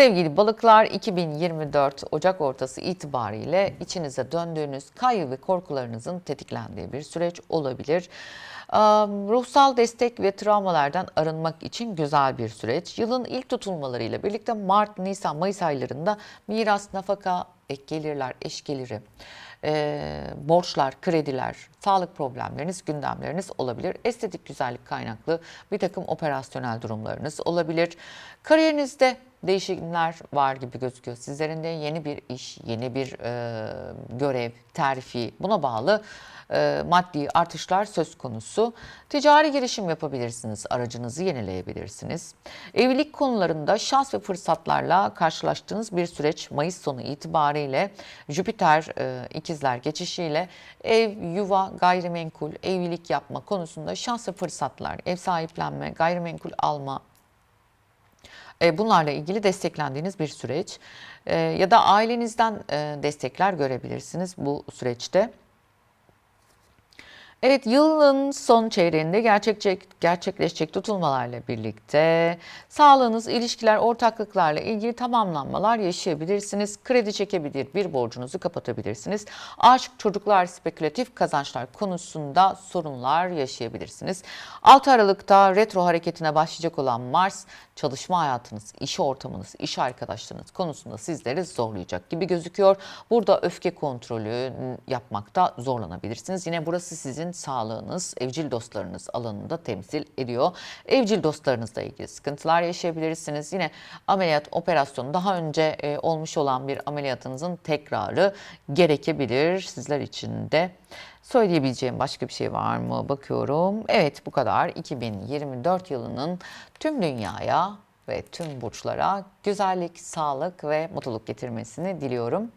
Sevgili balıklar 2024 Ocak ortası itibariyle içinize döndüğünüz kaygı ve korkularınızın tetiklendiği bir süreç olabilir. Ruhsal destek ve travmalardan arınmak için güzel bir süreç. Yılın ilk tutulmalarıyla birlikte Mart, Nisan, Mayıs aylarında miras, nafaka, ek gelirler, eş geliri, e, borçlar, krediler, sağlık problemleriniz, gündemleriniz olabilir. Estetik güzellik kaynaklı bir takım operasyonel durumlarınız olabilir. Kariyerinizde değişimler var gibi gözüküyor. Sizlerin de yeni bir iş, yeni bir e, görev, terfi buna bağlı e, maddi artışlar söz konusu. Ticari girişim yapabilirsiniz, aracınızı yenileyebilirsiniz. Evlilik konularında şans ve fırsatlarla karşılaştığınız bir süreç Mayıs sonu itibariyle Jüpiter e, ikizler geçişiyle ev, yuva, gayrimenkul, evlilik yapma konusunda şans ve fırsatlar, ev sahiplenme, gayrimenkul alma, e, bunlarla ilgili desteklendiğiniz bir süreç E, ya da ailenizden e, destekler görebilirsiniz bu süreçte. Evet yılın son çeyreğinde gerçekçek, gerçekleşecek tutulmalarla birlikte sağlığınız, ilişkiler, ortaklıklarla ilgili tamamlanmalar yaşayabilirsiniz. Kredi çekebilir, bir borcunuzu kapatabilirsiniz. Aşk, çocuklar, spekülatif kazançlar konusunda sorunlar yaşayabilirsiniz. 6 Aralık'ta retro hareketine başlayacak olan Mars çalışma hayatınız, iş ortamınız, iş arkadaşlarınız konusunda sizleri zorlayacak gibi gözüküyor. Burada öfke kontrolü yapmakta zorlanabilirsiniz. Yine burası sizin sağlığınız, evcil dostlarınız alanında temsil ediyor. Evcil dostlarınızla ilgili sıkıntılar yaşayabilirsiniz. Yine ameliyat, operasyon daha önce e, olmuş olan bir ameliyatınızın tekrarı gerekebilir sizler için de. Söyleyebileceğim başka bir şey var mı? Bakıyorum. Evet bu kadar. 2024 yılının tüm dünyaya ve tüm burçlara güzellik, sağlık ve mutluluk getirmesini diliyorum.